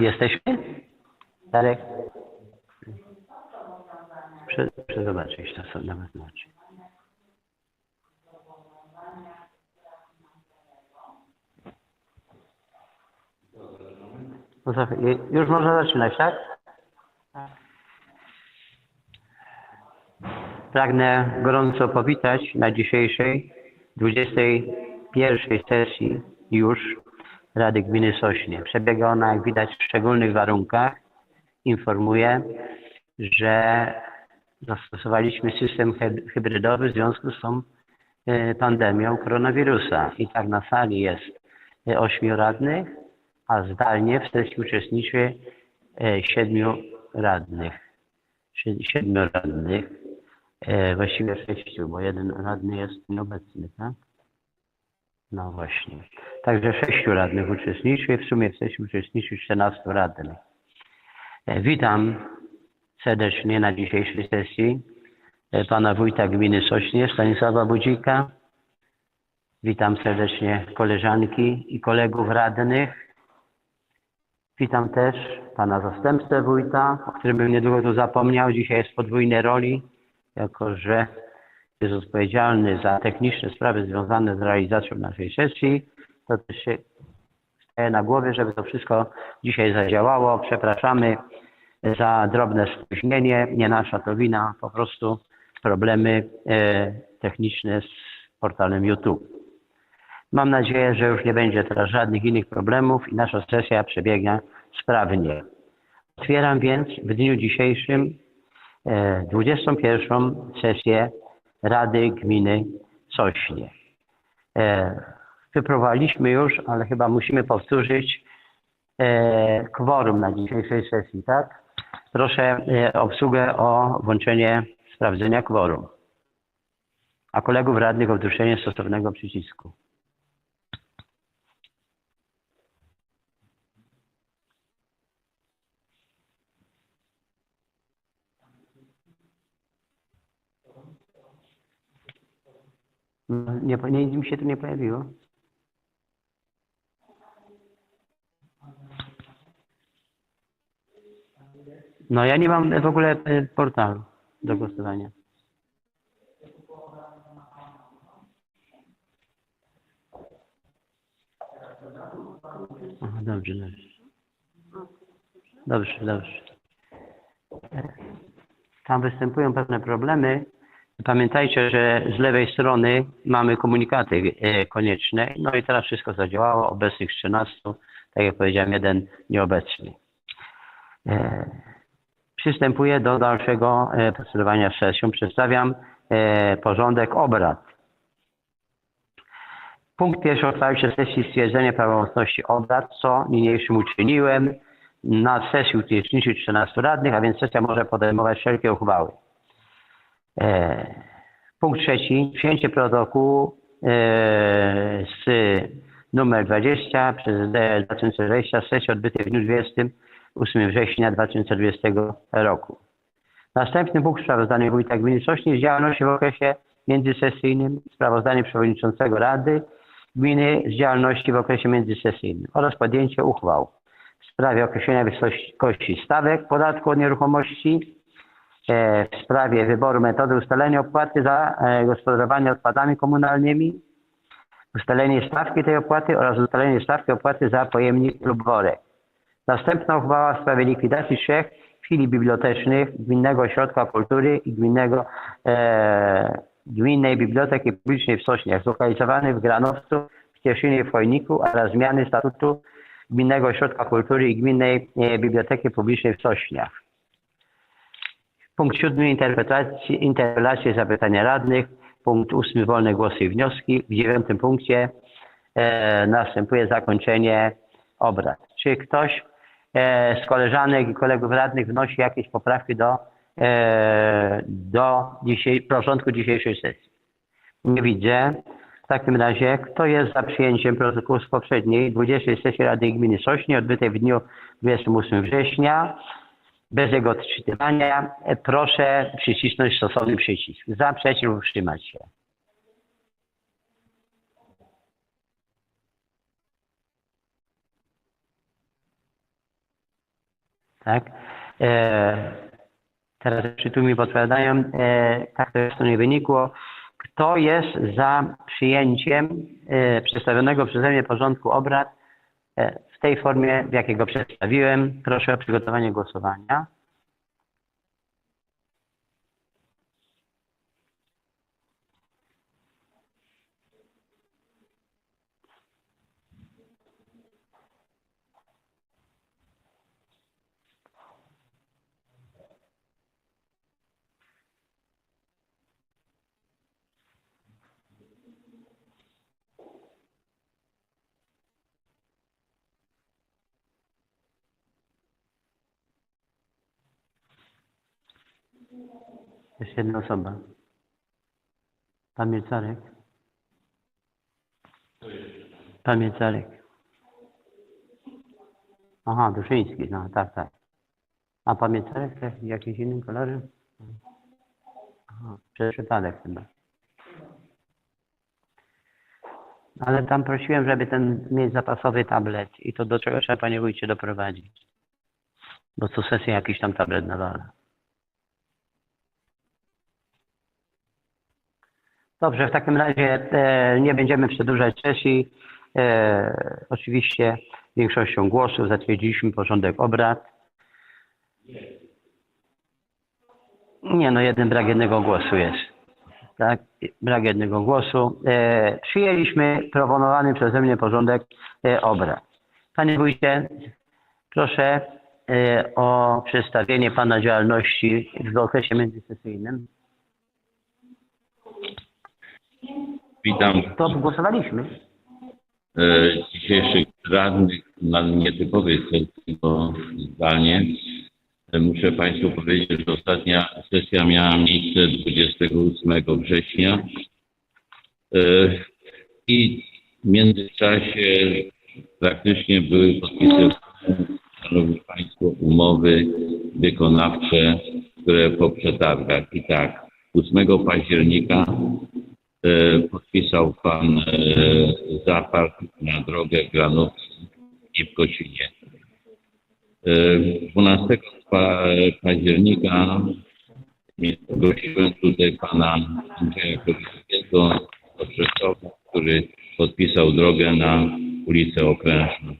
Jesteśmy? Darek? Prze, przezobaczyć to sobie nawet znaczy. No już można zaczynać, tak? Pragnę gorąco powitać na dzisiejszej 21 sesji już Rady Gminy Sośnie. Przebiega ona, jak widać, w szczególnych warunkach. Informuję, że zastosowaliśmy system hy- hybrydowy w związku z tą e, pandemią koronawirusa. I tak na sali jest e, ośmiu radnych, a zdalnie w sesji uczestniczy e, siedmiu radnych. Sie- Siedmiu radnych, właściwie sześciu, bo jeden radny jest nieobecny, tak? No właśnie. Także sześciu radnych uczestniczy, w sumie w sesji uczestniczy 14 radnych. Witam serdecznie na dzisiejszej sesji e, pana wójta gminy Sośnie, Stanisława Budzika. Witam serdecznie koleżanki i kolegów radnych. Witam też pana zastępcę wójta, o którym bym niedługo tu zapomniał. Dzisiaj jest podwójnej roli, jako że jest odpowiedzialny za techniczne sprawy związane z realizacją naszej sesji. To też się staje na głowie, żeby to wszystko dzisiaj zadziałało. Przepraszamy za drobne spóźnienie. Nie nasza to wina, po prostu problemy e, techniczne z portalem YouTube. Mam nadzieję, że już nie będzie teraz żadnych innych problemów i nasza sesja przebiegnie sprawnie. Otwieram więc w dniu dzisiejszym e, 21 sesję Rady Gminy Sośnie. E, wyprowadziliśmy już, ale chyba musimy powtórzyć e, kworum na dzisiejszej sesji, tak? Proszę e, obsługę o włączenie sprawdzenia kworum, a kolegów radnych o wdrużenie stosownego przycisku. No, Nie, nie, mi się tu nie pojawiło. No ja nie mam w ogóle e, portalu do głosowania. Aha, dobrze, dobrze. Dobrze, dobrze. E, Tam występują pewne problemy. Pamiętajcie, że z lewej strony mamy komunikaty e, konieczne. No i teraz wszystko zadziałało. Obecnych 13, tak jak powiedziałem, jeden nieobecny. Przystępuję do dalszego e, procedowania sesją. Przedstawiam e, porządek obrad. Punkt pierwszy otwarcie sesji stwierdzenie prawomocności obrad, co niniejszym uczyniłem. Na sesji uczestniczy 13 radnych, a więc sesja może podejmować wszelkie uchwały. E, Punkt trzeci. Przyjęcie protokołu z numer 20 przez D 2020 sesji odbytej w dniu 28 września 2020 roku. Następny punkt sprawozdanie wójta gminy Sośnie z działalności w okresie międzysesyjnym, sprawozdanie przewodniczącego Rady Gminy z działalności w okresie międzysesyjnym oraz podjęcie uchwał w sprawie określenia wysokości stawek podatku od nieruchomości, e, w sprawie wyboru metody ustalenia opłaty za e, gospodarowanie odpadami komunalnymi, ustalenie stawki tej opłaty oraz ustalenie stawki opłaty za pojemnik lub worek. Następna uchwała w sprawie likwidacji trzech filii bibliotecznych Gminnego Ośrodka Kultury i Gminnego, e, Gminnej Biblioteki Publicznej w Sośniach, zlokalizowanych w Granowcu, w Cieszynie w Chojniku oraz zmiany statutu Gminnego Ośrodka Kultury i Gminnej e, Biblioteki Publicznej w Sośniach. Punkt siódmy interpretacji, interpelacje, zapytania radnych. Punkt ósmy wolne głosy i wnioski. W dziewiątym punkcie e, następuje zakończenie obrad. Czy ktoś z koleżanek i kolegów radnych wnosi jakieś poprawki do, e, do dzisiaj, porządku dzisiejszej sesji? Nie widzę. W takim razie, kto jest za przyjęciem protokołu z poprzedniej 20 sesji Rady Gminy Sośnie odbytej w dniu 28 września bez jego odczytywania, e, proszę przycisnąć stosowny przycisk. Za, przeciw, utrzymać się. Tak? E, teraz czy tu mi podpowiadają, e, tak to jeszcze nie wynikło. Kto jest za przyjęciem e, przedstawionego przeze mnie porządku obrad e, w tej formie, w jakiej go przedstawiłem? Proszę o przygotowanie głosowania. Jest jedna osoba. Pan Mielcarek. Pan Mielcarek. Aha, Duszyński, no tak, tak. A pan Mielcarek też w jakimś innym kolorze? Aha, przez przypadek chyba. Ale tam prosiłem, żeby ten mieć zapasowy tablet i to do czego trzeba panie wójcie doprowadzić. Bo co sesję jakiś tam tablet nawala. Dobrze, w takim razie e, nie będziemy przedłużać sesji. E, oczywiście większością głosów zatwierdziliśmy porządek obrad. Nie, no jeden brak jednego głosu jest. Tak, brak jednego głosu. E, przyjęliśmy proponowany przeze mnie porządek obrad. Panie wójcie, proszę o przedstawienie pana działalności w okresie międzysesyjnym. Witam To głosowaliśmy. e, dzisiejszych radnych na nietypowej sesji, bo zdalnie. E, Muszę Państwu powiedzieć, że ostatnia sesja miała miejsce 28 września e, i w międzyczasie praktycznie były podpisywane, Szanowni Państwo, umowy wykonawcze, które po przetargach. I tak, 8 października podpisał pan e, zapach na drogę w Granówce i w Kocinie. E, 12 pa, października gościłem tutaj pana Andrzeja Kowickiego z który podpisał drogę na ulicę Okrężną.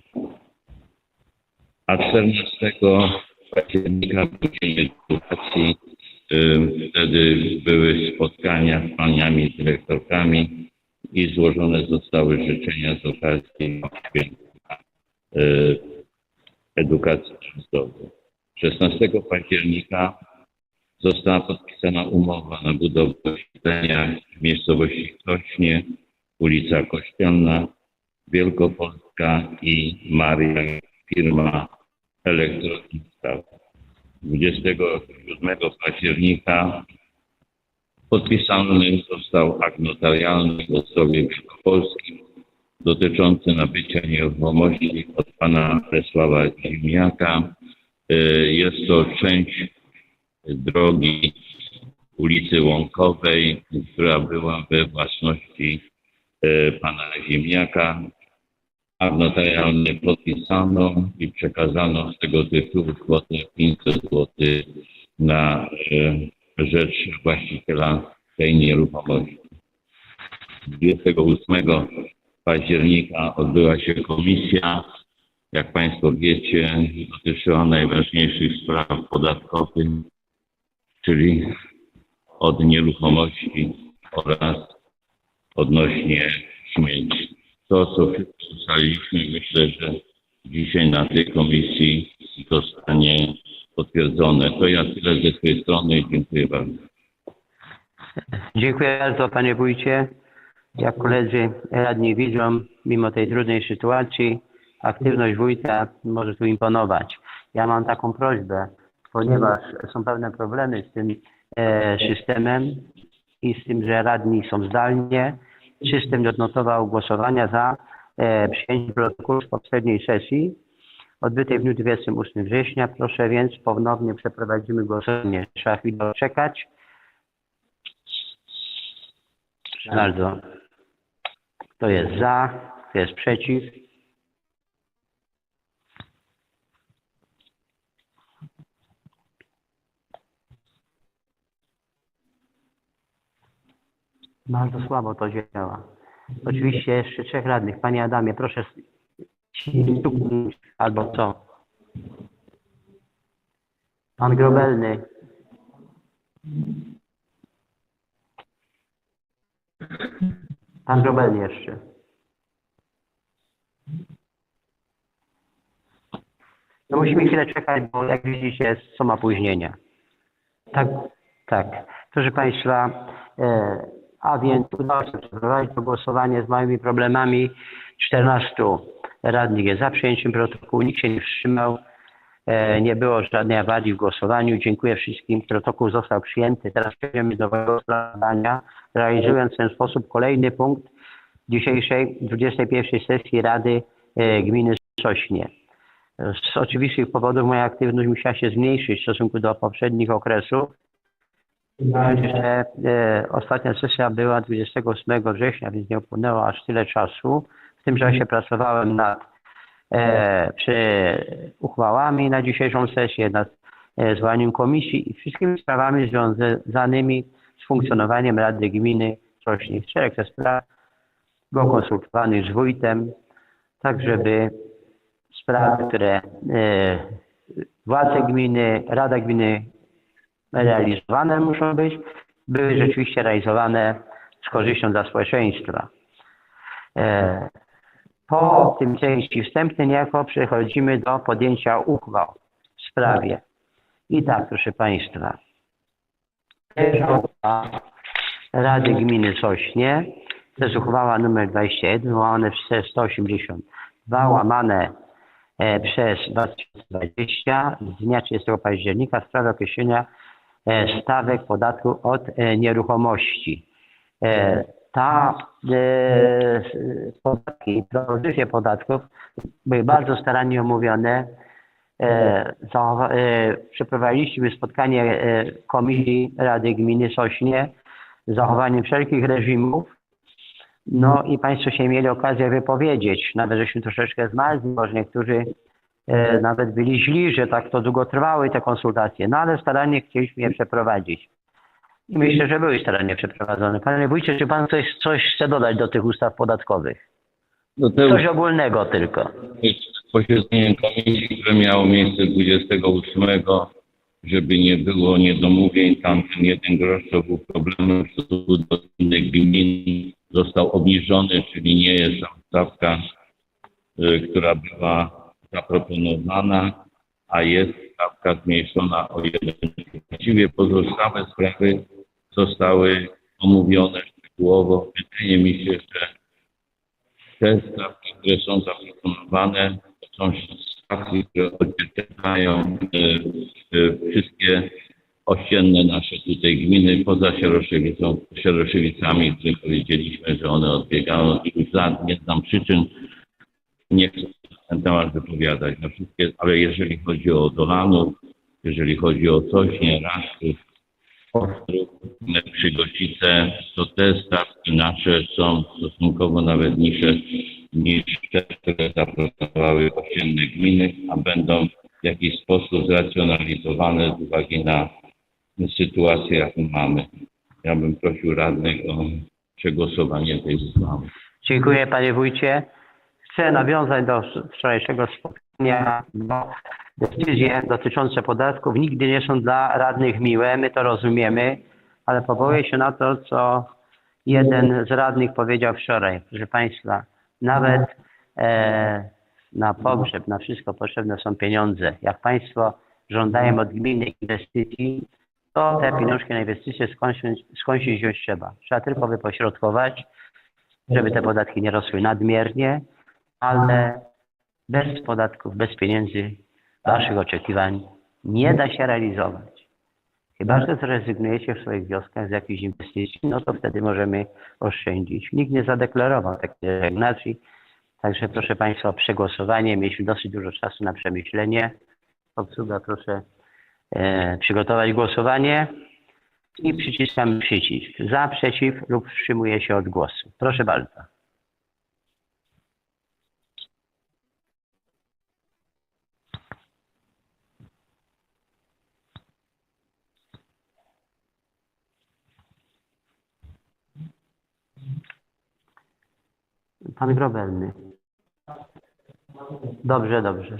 A 14 października był Dzień Edukacji. Wtedy były spotkania z paniami dyrektorkami i złożone zostały życzenia z okazji święta edukacji zdrowia. 16 października została podpisana umowa na budowę oświetlenia w miejscowości Kośnie, ulica Kościelna, Wielkopolska i Maria, firma elektroniczna. 27 października podpisany został akt notarialny w Ostrowie Wielkopolskim dotyczący nabycia nieruchomości od pana Czesława Zimniaka. Y, Jest to część drogi ulicy Łąkowej, która była we własności y, pana Akt notarialny podpisano i przekazano z tego tytułu kwotę 500 zł na e, rzecz właściciela tej nieruchomości. 28 października odbyła się komisja. Jak Państwo wiecie, dotyczyła najważniejszych spraw podatkowych, czyli od nieruchomości oraz odnośnie śmieci to, co ustaliliśmy, myślę, że dzisiaj na tej komisji zostanie potwierdzone. To ja tyle ze swojej strony dziękuję bardzo. Dziękuję bardzo panie wójcie. Jak koledzy radni widzą, mimo tej trudnej sytuacji, aktywność wójta może tu imponować. Ja mam taką prośbę, ponieważ są pewne problemy z tym e, systemem i z tym, że radni są zdalnie. System odnotował głosowania za e, przyjęciem protokołu z poprzedniej sesji odbytej w dniu 28 września. Proszę więc ponownie przeprowadzimy głosowanie. Trzeba chwilę czekać. Bardzo. Kto jest za? Kto jest przeciw? Bardzo słabo to działa. Oczywiście jeszcze trzech radnych. Panie Adamie, proszę albo co? Pan Grobelny. Pan Grobelny jeszcze. No musimy chwilę czekać, bo jak widzicie są opóźnienia. Tak, tak. Proszę Państwa, e, a więc udało się przeprowadzić to głosowanie z małymi problemami. 14 radnych jest za przyjęciem protokołu, nikt się nie wstrzymał, e, nie było żadnej awarii w głosowaniu. Dziękuję wszystkim. Protokół został przyjęty. Teraz przejdziemy do sprawozdania, realizując w ten sposób kolejny punkt dzisiejszej 21 sesji Rady e, Gminy Sośnie. Z oczywistych powodów moja aktywność musiała się zmniejszyć w stosunku do poprzednich okresów. Że, e, ostatnia sesja była 28 września, więc nie upłynęło aż tyle czasu. W tym czasie pracowałem nad e, przy uchwałami na dzisiejszą sesję, nad e, zwołaniem komisji i wszystkimi sprawami związanymi z funkcjonowaniem Rady Gminy Sośnik. Szereg ze spraw było konsultowanych z wójtem, tak żeby sprawy, które e, władze gminy, Rada Gminy realizowane muszą być, były rzeczywiście realizowane z korzyścią dla społeczeństwa. E, po tym części wstępnej niejako przechodzimy do podjęcia uchwał w sprawie. I tak, proszę Państwa. Rady Gminy Sośnie to jest uchwała nr 21 łamane przez 182 łamane e, przez 2020 z dnia 30 października w sprawie określenia e, stawek podatku od e, nieruchomości. E, Ta e, podatki, propozycje podatków były bardzo starannie omówione. E, e, Przeprowadziliśmy spotkanie e, Komisji Rady Gminy Sośnie z zachowaniem wszelkich reżimów. No i Państwo się mieli okazję wypowiedzieć. Nawet żeśmy troszeczkę zmarzli, może niektórzy e, nawet byli źli, że tak to długo trwały te konsultacje. No ale starannie chcieliśmy je przeprowadzić. I myślę, że były starannie przeprowadzone. Panie wójcie, czy Pan coś, coś chce dodać do tych ustaw podatkowych? No Coś ogólnego tylko. posiedzenie komisji, które miało miejsce 28, żeby nie było niedomówień, tam ten jeden grosz to był problemem w stosunku do innych gmin, został obniżony, czyli nie jest tam stawka, y, która była zaproponowana, a jest stawka zmniejszona o jeden. Właściwie pozostałe sprawy zostały omówione szczegółowo. Wydaje mi się, że te stawki, które są zaproponowane, to są stawki, które odzwierciedlają e, e, wszystkie ościenne nasze tutaj gminy poza Sieroszewicą, Sieroszewicami, które powiedzieliśmy, że one odbiegają od lat. Nie znam przyczyn, nie chcę ten temat wypowiadać. No wszystkie, ale jeżeli chodzi o Dolanów, jeżeli chodzi o Sośnie, Raszków, Ostrów, Przygodzice, to te stawki nasze są stosunkowo nawet niższe niż te, które zaproponowały ościenne gminy, a będą w jakiś sposób zracjonalizowane z uwagi na sytuację, jaką mamy. Ja bym prosił radnych o przegłosowanie tej uchwały. Dziękuję Panie Wójcie. Chcę nawiązać do wczorajszego spotkania, bo decyzje dotyczące podatków nigdy nie są dla radnych miłe, my to rozumiemy, ale powołuję się na to, co jeden z radnych powiedział wczoraj. Proszę Państwa, nawet e, na pogrzeb, na wszystko potrzebne są pieniądze. Jak Państwo żądają od gminy inwestycji, to te pieniążki na inwestycje skądś, skądś wziąć trzeba. Trzeba tylko wypośrodkować, żeby te podatki nie rosły nadmiernie, ale bez podatków, bez pieniędzy Waszych oczekiwań nie da się realizować. Chyba, że zrezygnujecie w swoich wioskach z jakichś inwestycji, no to wtedy możemy oszczędzić. Nikt nie zadeklarował takiej rezygnacji. Także proszę Państwa o przegłosowanie. Mieliśmy dosyć dużo czasu na przemyślenie. Obsługa proszę e, przygotować głosowanie i przyciskamy przycisk. Za, przeciw lub wstrzymuje się od głosu. Proszę bardzo. Pan Grobelny. Dobrze, dobrze.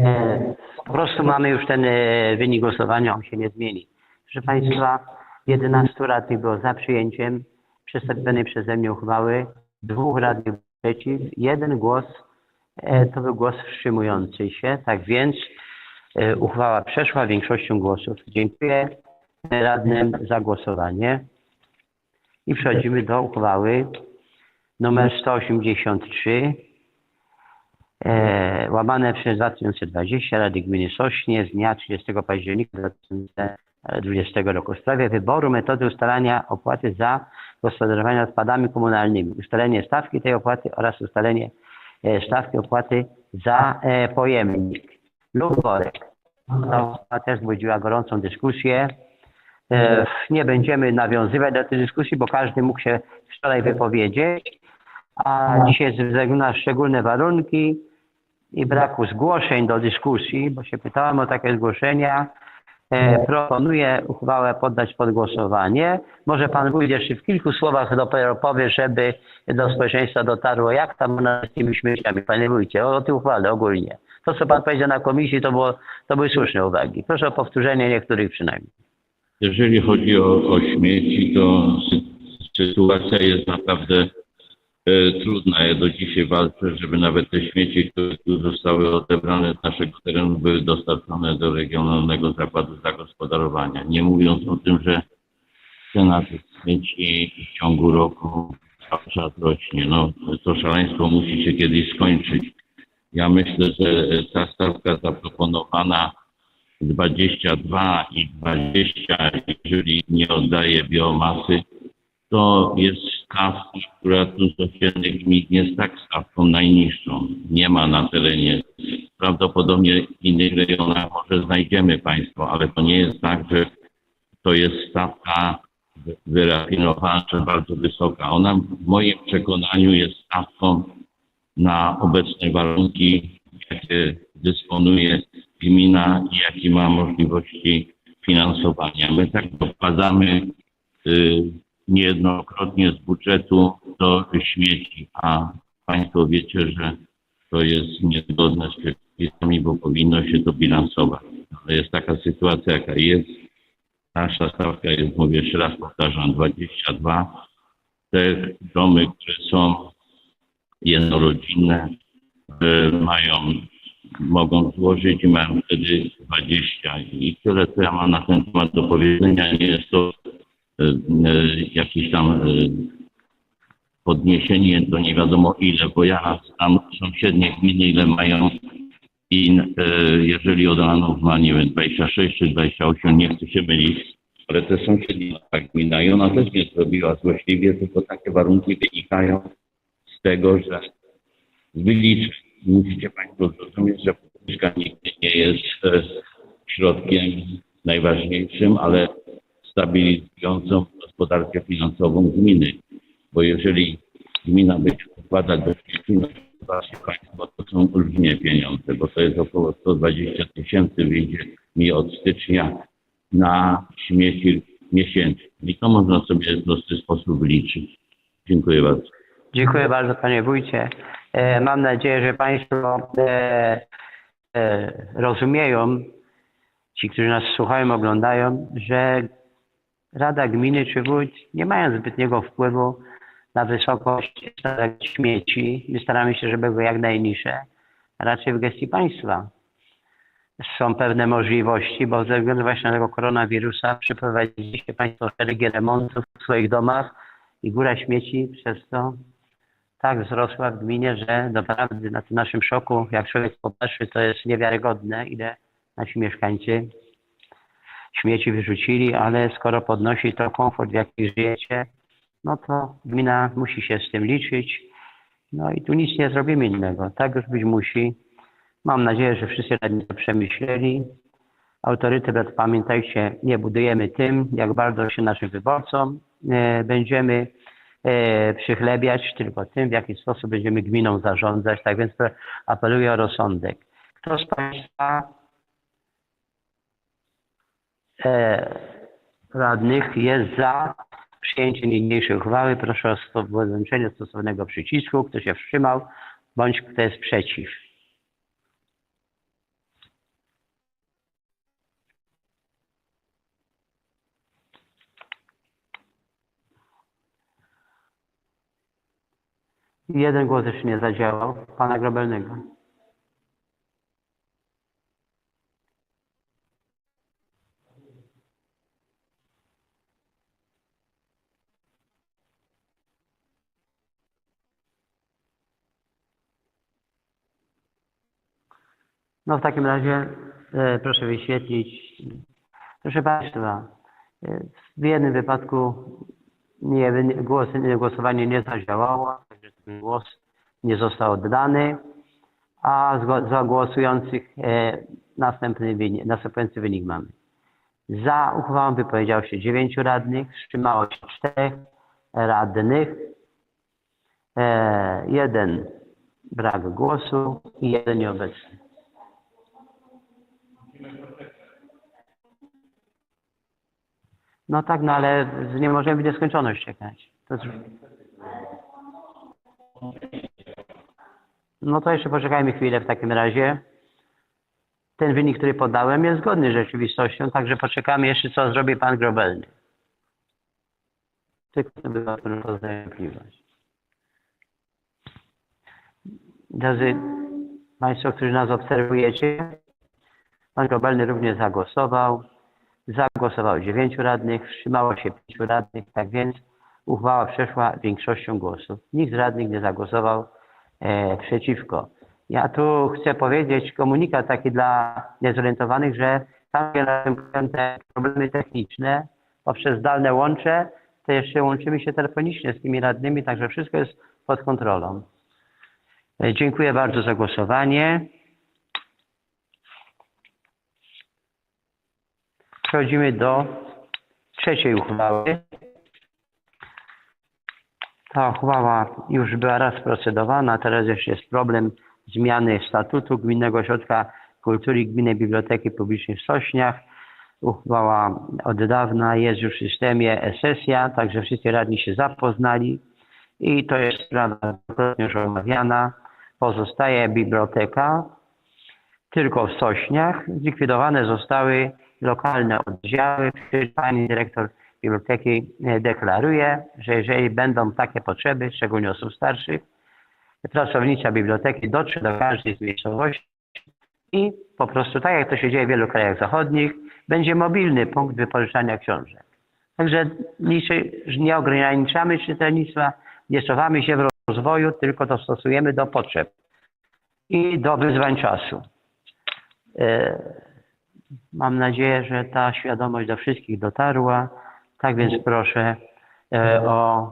E, Po prostu mamy już ten e, wynik głosowania, on się nie zmieni. Proszę Państwa, 11 radnych było za przyjęciem przedstawionej przeze mnie uchwały, dwóch radnych przeciw, jeden głos e, to był głos wstrzymujący się, tak więc uchwała przeszła większością głosów. Dziękuję radnym za głosowanie. I przechodzimy do uchwały numer 183 e, łamane przez 2020 Rady Gminy Sośnie z dnia 30 października 2020 roku w sprawie wyboru metody ustalania opłaty za gospodarowanie odpadami komunalnymi, ustalenie stawki tej opłaty oraz ustalenie e, stawki opłaty za e, pojemnik lub worek. Ta uchwała też budziła gorącą dyskusję. E, Nie będziemy nawiązywać do tej dyskusji, bo każdy mógł się wczoraj wypowiedzieć, a dzisiaj ze względu na szczególne warunki i braku zgłoszeń do dyskusji, bo się pytałem o takie zgłoszenia, e, proponuję uchwałę poddać pod głosowanie. Może pan wójt jeszcze w kilku słowach dopiero powie, żeby do społeczeństwa dotarło, jak tam z tymi śmieciami, panie wójcie, o tej uchwale ogólnie. To, co pan powiedział na komisji, to, było, to były słuszne uwagi. Proszę o powtórzenie niektórych przynajmniej. Jeżeli chodzi o, o śmieci, to sy- sytuacja jest naprawdę e, trudna. Ja do dzisiaj walczę, żeby nawet te śmieci, które tu zostały odebrane z naszego terenu, były dostarczone do Regionalnego Zakładu Zagospodarowania. Nie mówiąc o tym, że cena tych śmieci w ciągu roku cały czas rośnie. No, to szaleństwo musi się kiedyś skończyć. Ja myślę, że e, ta stawka zaproponowana 22 i 20, jeżeli nie oddaje biomasy, to jest stawka, która tu z ościennych gmin jest tak stawką najniższą. Nie ma na terenie. Prawdopodobnie w innych rejonach może znajdziemy Państwo, ale to nie jest tak, że to jest stawka wy- wyrafinowana, bardzo wysoka. Ona w moim przekonaniu jest stawką na obecne warunki, jakie dysponuje gmina i jakie ma możliwości finansowania. My tak dokładamy y, niejednokrotnie z budżetu do śmieci, a Państwo wiecie, że to jest niezgodne z przepisami, bo powinno się to bilansować. Ale jest taka sytuacja, jaka jest. Nasza stawka jest, mówię jeszcze raz powtarzam, 22. Te domy, które są jednorodzinne, y, mają, mogą złożyć i mają wtedy 20. I tyle, co ja mam na ten temat do powiedzenia. Nie jest to y, y, jakieś tam podniesienie do nie wiadomo ile, bo ja znam sąsiednie gminy, ile mają i jeżeli od Ranów ma, nie wiem, 26 czy 28, nie chcę się mylić, ale te sąsiednie ta gmina i ona też nie zrobiła złośliwie, tylko takie warunki wynikają z tego, że z musicie Państwo zrozumieć, że podwyżka nigdy nie jest e, środkiem najważniejszym, ale stabilizującą gospodarkę finansową gminy. Bo jeżeli gmina będzie wkładać do no zobaczcie Państwo, to są olbrzymie pieniądze, bo to jest około 120 tysięcy wyjdzie mi od stycznia na śmieci miesięcznie. I to można sobie w prosty sposób liczyć. Dziękuję bardzo. Dziękuję bardzo panie wójcie. E, Mam nadzieję, że państwo e, e, rozumieją, ci, którzy nas słuchają, oglądają, że Rada Gminy czy wójt nie mają zbytniego wpływu na wysokość śmieci. My staramy się, żeby były jak najniższe, raczej w gestii państwa. Są pewne możliwości, bo ze względu właśnie na tego koronawirusa przeprowadziliście państwo szeregi remontów w swoich domach i góra śmieci przez to tak wzrosła w gminie, że naprawdę na tym naszym szoku, jak człowiek popatrzy, to jest niewiarygodne, ile nasi mieszkańcy śmieci wyrzucili, ale skoro podnosi to komfort, w jakim żyjecie, no to gmina musi się z tym liczyć. No i tu nic nie zrobimy innego. Tak już być musi. Mam nadzieję, że wszyscy radni to przemyśleli. Autorytet, pamiętajcie, nie budujemy tym, jak bardzo się naszym wyborcom e, będziemy przychlebiać, tylko tym, w jaki sposób będziemy gminą zarządzać. Tak więc apeluję o rozsądek. Kto z Państwa e, radnych jest za przyjęciem niniejszej uchwały? Proszę o włączenie stosownego przycisku. Kto się wstrzymał, bądź kto jest przeciw. Jeden głos jeszcze nie zadziałał. Pana Grobelnego. No w takim razie e, proszę wyświetlić. Proszę Państwa, e, w jednym wypadku nie, głos, głosowanie nie zadziałało, także głos nie został oddany, a za głosujących e, następny wynik, następujący wynik mamy. Za uchwałą wypowiedziało się dziewięciu radnych, wstrzymało się czterech radnych, e, jeden brak głosu i jeden nieobecny. No tak, no ale nie możemy w nieskończoność czekać. To jest... No to jeszcze poczekajmy chwilę w takim razie. Ten wynik, który podałem, jest zgodny z rzeczywistością, także poczekamy jeszcze, co zrobi pan Grobelny. Tylko to była wątpliwość. Drodzy Państwo, którzy nas obserwujecie, pan Grobelny również zagłosował. Zagłosowało dziewięciu radnych, wstrzymało się pięciu radnych, tak więc uchwała przeszła większością głosów. Nikt z radnych nie zagłosował e, przeciwko. Ja tu chcę powiedzieć komunikat taki dla niezorientowanych, że tam te problemy techniczne poprzez zdalne łącze, to jeszcze łączymy się telefonicznie z tymi radnymi, także wszystko jest pod kontrolą. E, dziękuję bardzo za głosowanie. Przechodzimy do trzeciej uchwały. Ta uchwała już była raz procedowana, teraz jeszcze jest problem zmiany statutu Gminnego Ośrodka Kultury Gminnej Biblioteki Publicznej w Sośniach. Uchwała od dawna jest już w systemie e-sesja, także wszyscy radni się zapoznali i to jest sprawa już omawiana. Pozostaje biblioteka tylko w Sośniach. Zlikwidowane zostały lokalne oddziały. Pani dyrektor biblioteki deklaruje, że jeżeli będą takie potrzeby, szczególnie osób starszych, pracownica biblioteki dotrze do każdej z miejscowości i po prostu, tak jak to się dzieje w wielu krajach zachodnich, będzie mobilny punkt wypożyczania książek. Także nie ograniczamy czytelnictwa, nie cofamy się w rozwoju, tylko to stosujemy do potrzeb i do wyzwań czasu. E, Mam nadzieję, że ta świadomość do wszystkich dotarła. Tak więc proszę e, o,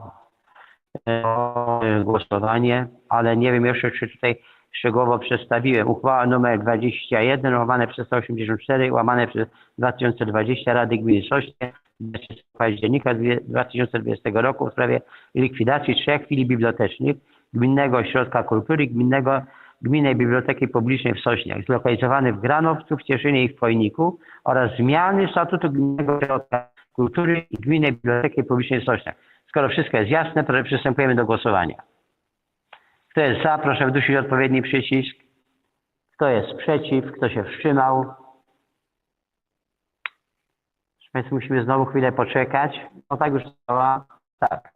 e, o głosowanie, ale nie wiem jeszcze, czy tutaj szczegółowo przedstawiłem. Uchwała numer 21 łamane przez 184 łamane przez 2020 Rady Gminy Sośnie października 2020 roku w sprawie likwidacji trzech filii bibliotecznych Gminnego Ośrodka Kultury, Gminnego Gminnej Biblioteki Publicznej w Sośniach, zlokalizowany w Granowcu, w Cieszynie i w Chojniku oraz zmiany statutu Gminnego Ośrodka Kultury i Gminnej Biblioteki Publicznej Sośniach. Skoro wszystko jest jasne, to przystępujemy do głosowania. Kto jest za, proszę wdusić odpowiedni przycisk. Kto jest przeciw, kto się wstrzymał. Więc musimy znowu chwilę poczekać. No tak już działa. Tak.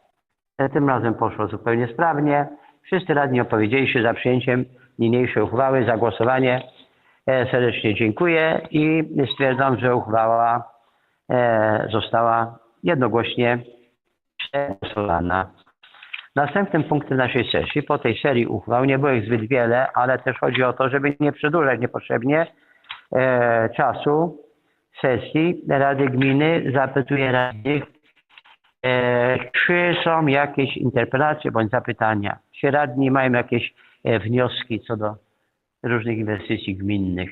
Tym razem poszło zupełnie sprawnie. Wszyscy radni opowiedzieli się za przyjęciem niniejszej uchwały, za głosowanie. E, serdecznie dziękuję i stwierdzam, że uchwała e, została jednogłośnie przegłosowana. Następnym punktem naszej sesji, po tej serii uchwał, nie było ich zbyt wiele, ale też chodzi o to, żeby nie przedłużać niepotrzebnie e, czasu sesji Rady Gminy, zapytuję radnych, e, czy są jakieś interpelacje bądź zapytania? Czy radni mają jakieś e, wnioski co do różnych inwestycji gminnych?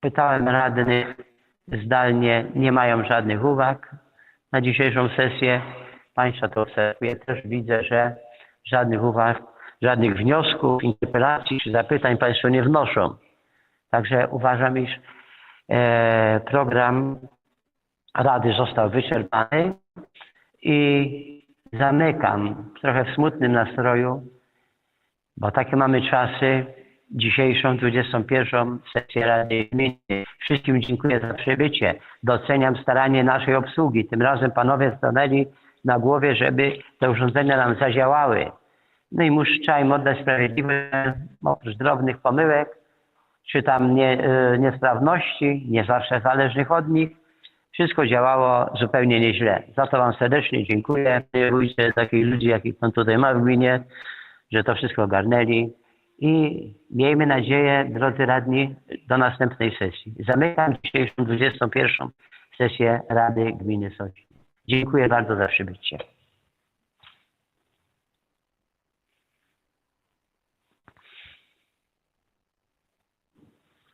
Pytałem radnych zdalnie, nie mają żadnych uwag na dzisiejszą sesję. Państwa to obserwuję. Też widzę, że żadnych uwag, żadnych wniosków, interpelacji czy zapytań Państwo nie wnoszą. Także uważam, iż e, program Rady został wyczerpany i zamykam trochę w smutnym nastroju, bo takie mamy czasy, dzisiejszą 21. sesję Rady Gminy. Wszystkim dziękuję za przybycie. Doceniam staranie naszej obsługi. Tym razem panowie stanęli na głowie, żeby te urządzenia nam zadziałały. No i muszę im oddać sprawiedliwość, oprócz drobnych pomyłek, czy tam nie, y, niesprawności, nie zawsze zależnych od nich, wszystko działało zupełnie nieźle. Za to Wam serdecznie dziękuję. Wójcie, takich ludzi, jakich Pan tutaj ma w gminie, że to wszystko ogarnęli. I miejmy nadzieję, drodzy radni, do następnej sesji. Zamykam dzisiejszą 21. sesję Rady Gminy Sośni. Dziękuję bardzo za przybycie.